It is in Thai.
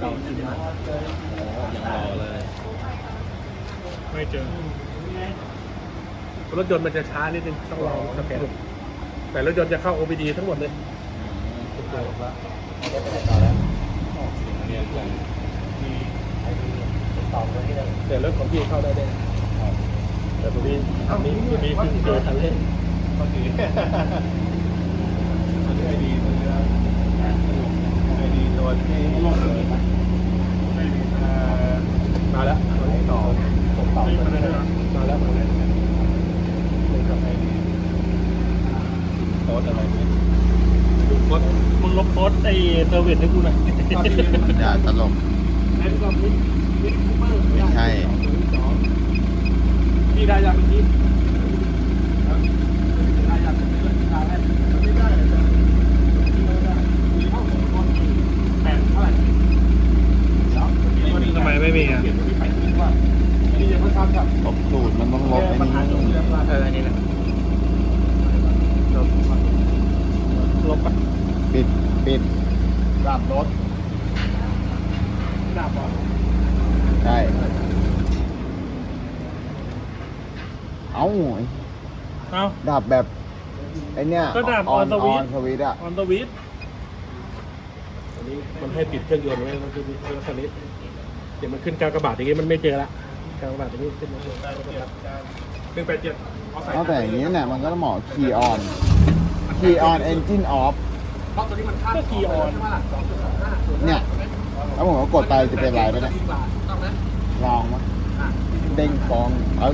เก่าจริงนะยังรอเลย ไม่เจอ รถยนต์มันจะช้านิดนึงต้องรอสแกนแต่รถยนต์จะเข้า OBD ทั้งหมดเลยเรียนกันแต่รถของพี่เข้าได้แน่แต่ตัวนี้อันนี้ตัวนี้เพิ่งเจอทันเล่นก็ดีอันนี้ไอดีตัวนี้ไอดีตัวที่ไอดีเอ่อมาแล้วตัวที่ต่อผมต่อตัวนี้มาแล้วมาแล้วเป็นกับไอดีโต๊ดอะไรเนี่ยดูโค้ด มึงลบโพสไอเซอร์วิสให้กูหน่อยอย่าตลกไอ้ตัวนี้มิดคูเปอร์ไม่ใช่พี่ได้ยังเมื่อกี้ได้ยังได้แล้วไม่ได้เลยจ้ะมีเข้าของคนแปดเท่าไหร่ ทำ ไมไม่มีอะเปลี่ยนตัวนี้ไปคิดว่าอันนี้ยังไม่ทำครับลบสูตรมันต้องลบไอ้ปัญหาจงนี่เรื่องว่าเอออันนี้แหละลบไปปิดปิดดับรถดาบเหรอใช่เอ้าเอ้าดับแบบไอเนี้ยก็ดับออน on อ switch อนสวิตอะออนตวิทอันนี้มันให้ปิดเครื่องยนต์ไว้แล้วคือมีเครื่องสนิท เดี๋ยวมันขึ้นกากบาทอย่างงี้มันไม่เจอละกากบาทอย่างงี้ขึ้นมาเจอหนึ่งแปดเจ็ดเอาใส่เอาแต่อย่างนี้เนี่ยมันก็ต้องเหมาะคีย์ออนคีย์ออนเอนจินออฟเพราะตัวนี้มันค่าก็คีย์ออนใช่ไหมล่ะสองจุดสองห้าเนี่ยแล้วผมก็กดไปจะเป็นไรไปเนี่ยต้องไหมลองมั้ยเด้งฟองเอา